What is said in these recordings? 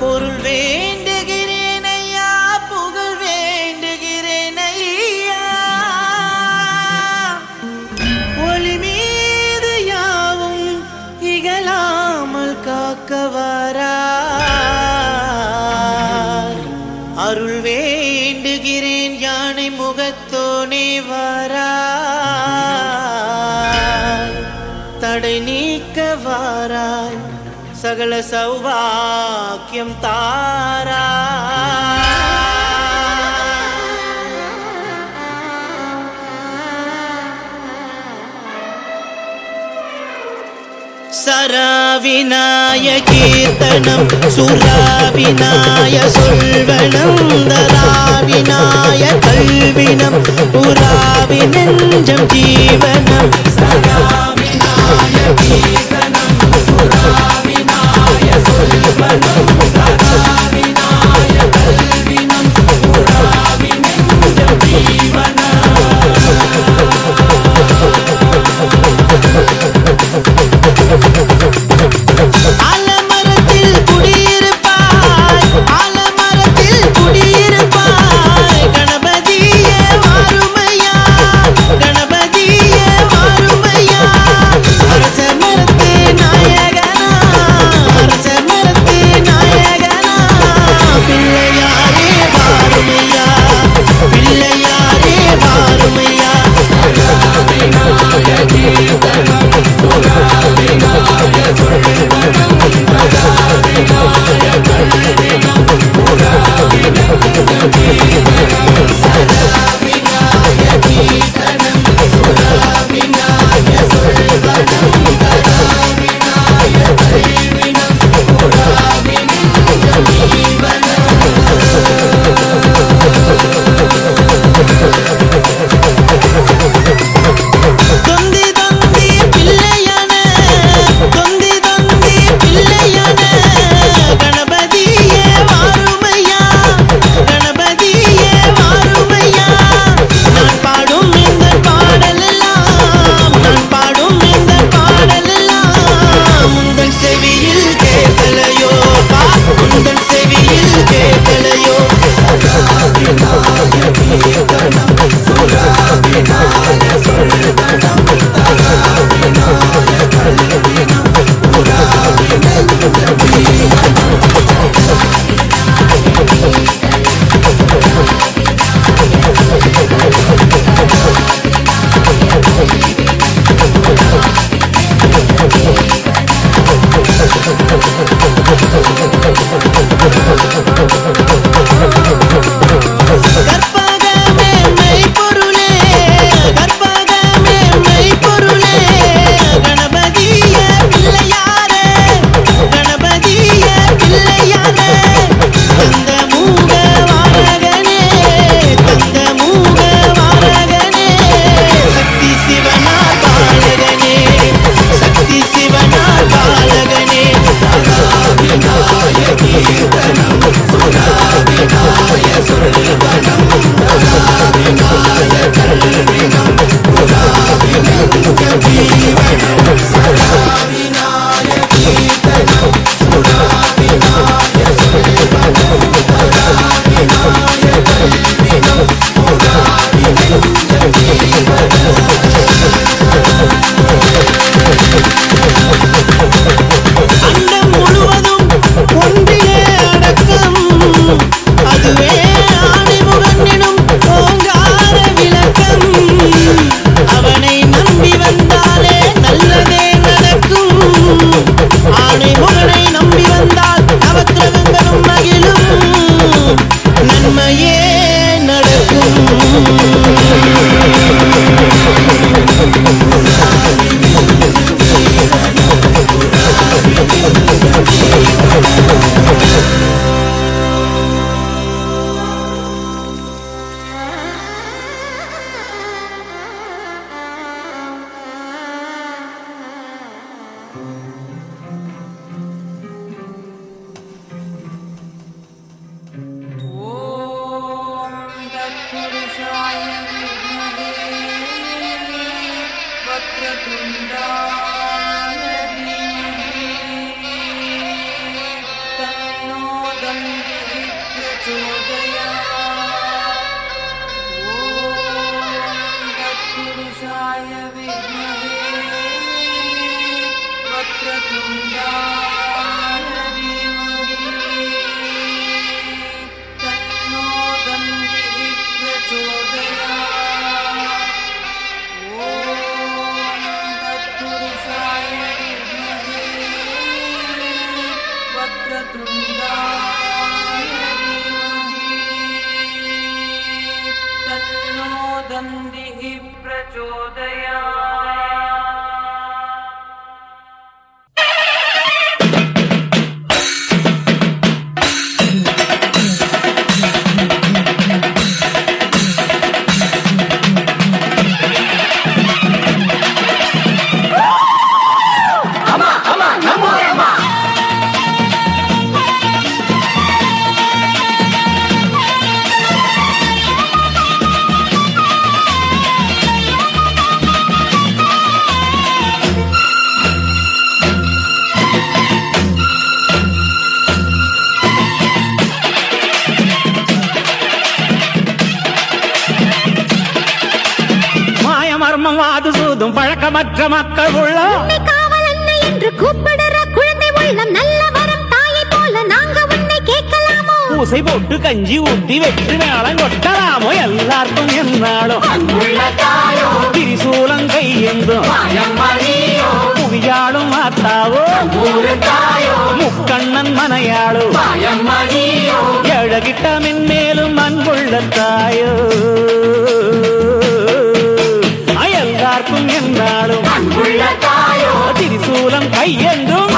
பொருள் வே பாக்கியம் தாரா. சராவிநாயகீர்த்தனம் சுராவிநாய சொல்வனம் தராவிநாய கல்வினம் புராவினஞ்சம் ஜீவனம். I'm பழக்கமற்ற மக்கள் உள்ள உன்னை காவலன்னை என்று கூப்பிடுற குழந்தை உள்ளம் நல்ல வரம் தாயை போல நாங்க உன்னை கேட்கலாமோ? பூசை போட்டு கஞ்சி ஊட்டி வெற்றி மேளம் கொட்டலாமோ? எல்லாருக்கும் என்னாலும் திரிசூலம் கையெந்தும் புவியாளும் மாத்தாவோ? முக்கண்ணன் மனையாளோ? எழகிட்ட மென்மேலும் அன்புள்ள தாயோ? எல்லாருக்கும் என்னாலும் திரிசூலம் கையெந்தும்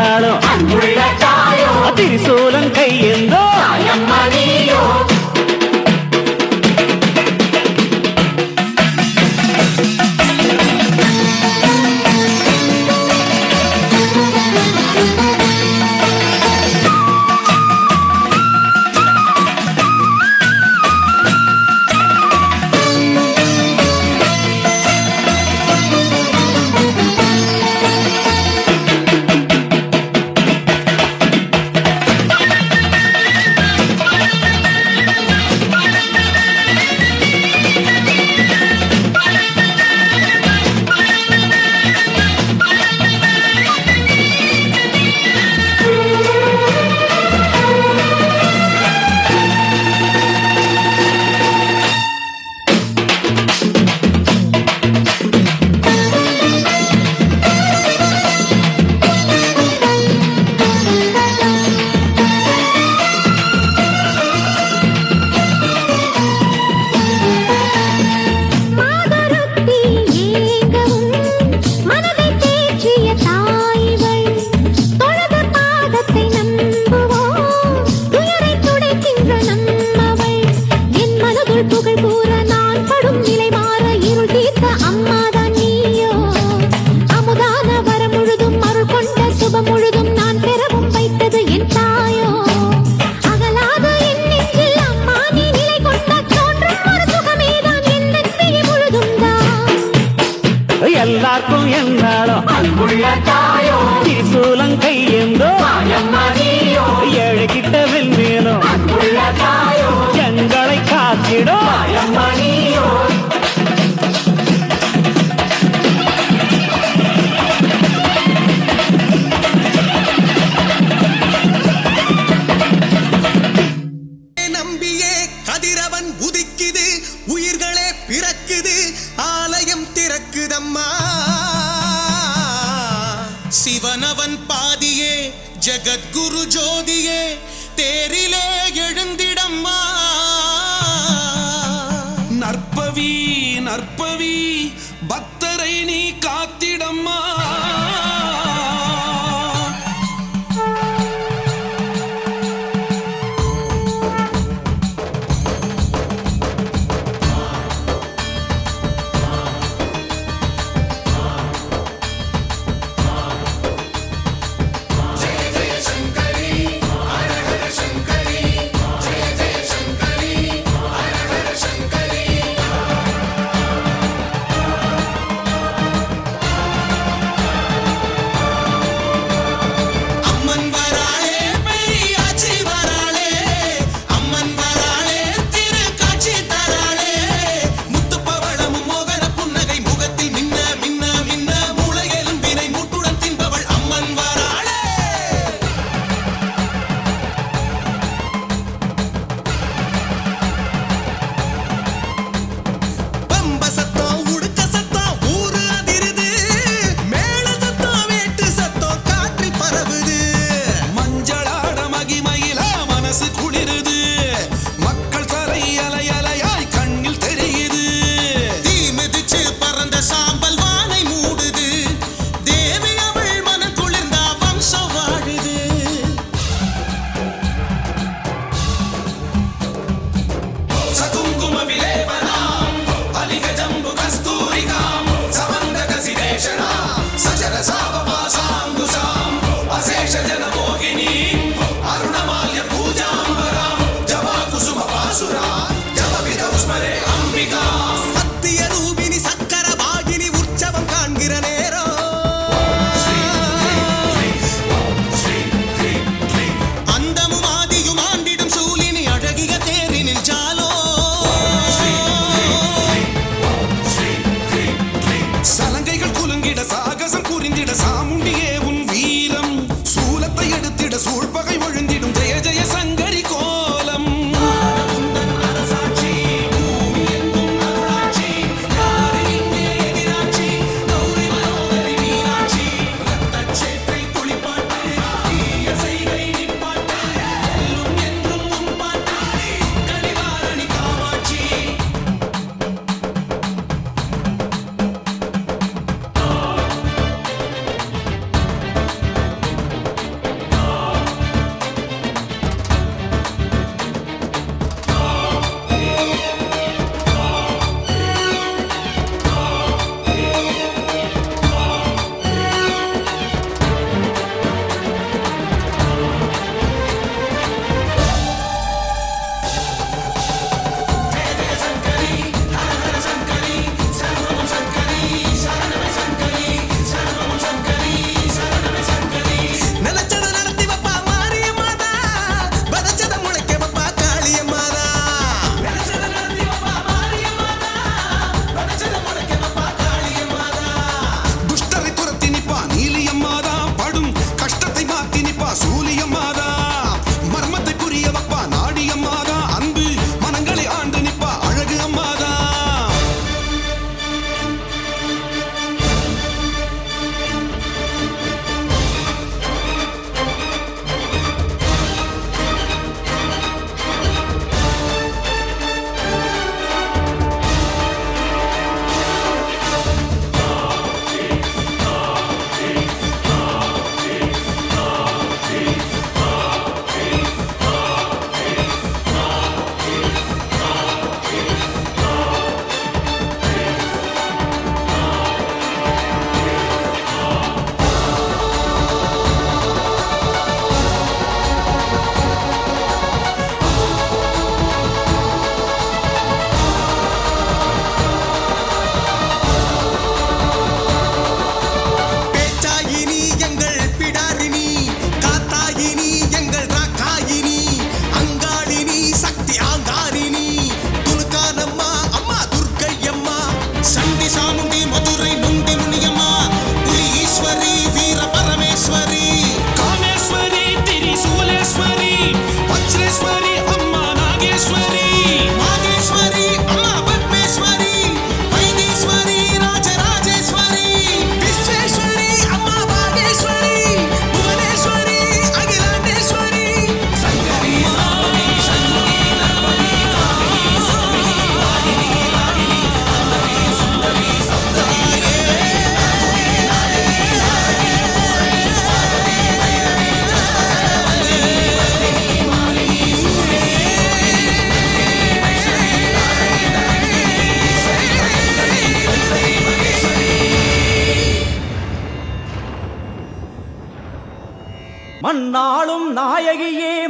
தாளம் திரிசூலம் கையெந்தோ எல்லாருக்கும் என்னாலோ சூலம் கையெந்தோ ஏழை கிட்ட வெண்மேனோ எங்களை காத்திடும். பரமேஸ்வரே அம்பிகா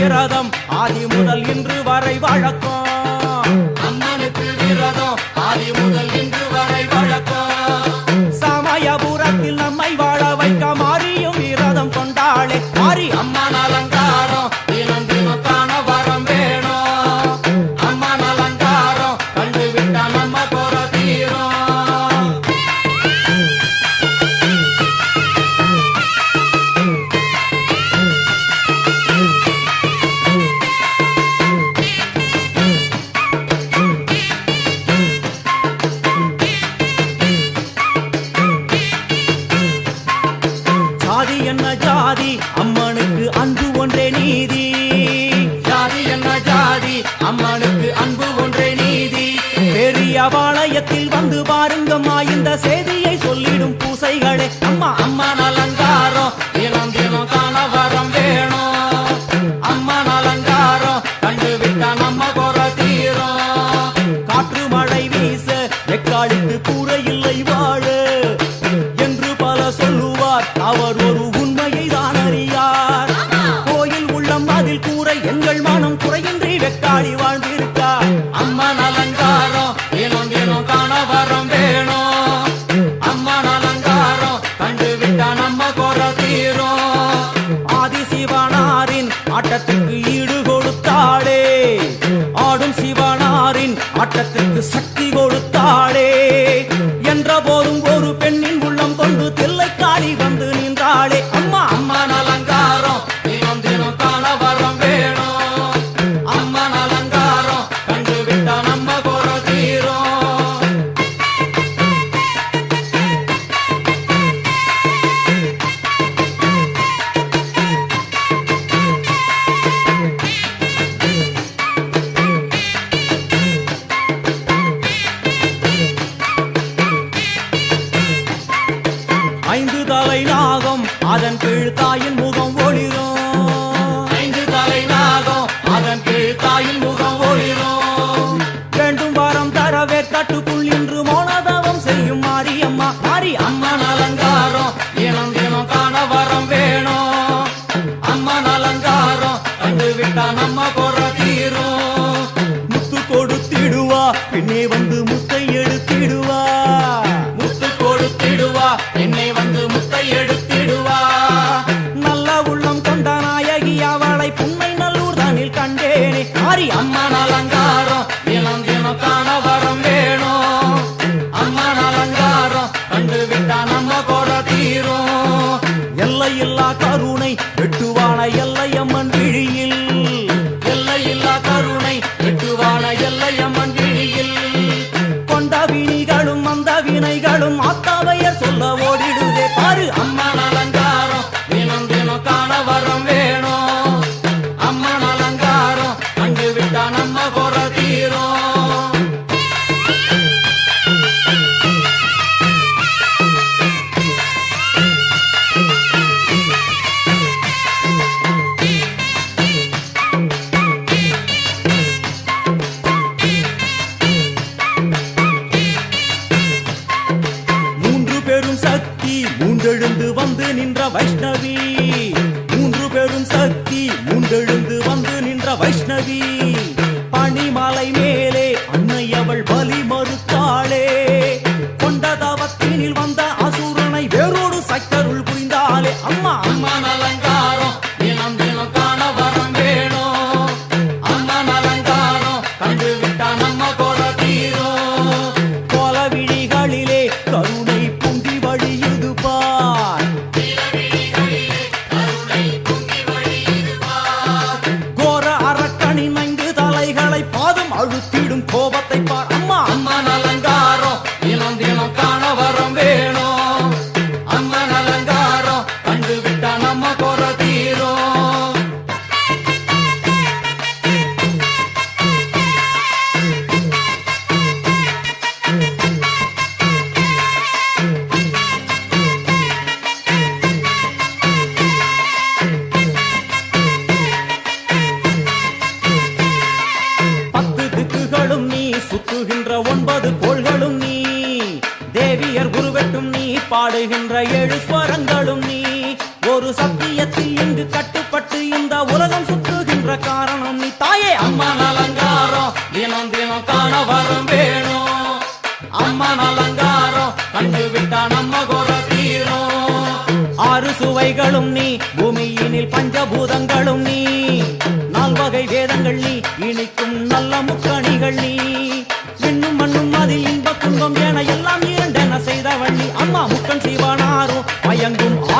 விரதம் ஆதி முதல் இன்று வரை வழக்கம். அன்பு ஒன்றே நீதி. பெரிய பாளையத்தில் வந்து பாருங்கம்மா இந்த செய்தியை சொல்லிடும் பூசைகளே. அம்மா அம்மா நலன் சக்தி கொடுத்தாளே. என்ற போதும் ஒரு பெண்ணின் மரங்களும் நீ. ஒரு சத்தியத்தில் இங்கு கட்டுப்பட்டு இந்த உலகம் சுற்றுகின்ற காரணம் நீ. தாயே அம்மா அலங்காரம். தினம் தினம் காண வரம் வேணும். அம்மா அலங்காரம். கண்டு விட்டா நம்ம குற ஆறு சுவைகளும் நீ. பூமியினில் பஞ்சபூதங்களும் நீ. நால்வகை வேதங்கள் நீ. இனிக்கும் நல்ல முக்கணிகள் நீ.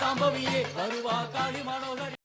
சாம்பவியே வருவா காளி மனோகரி.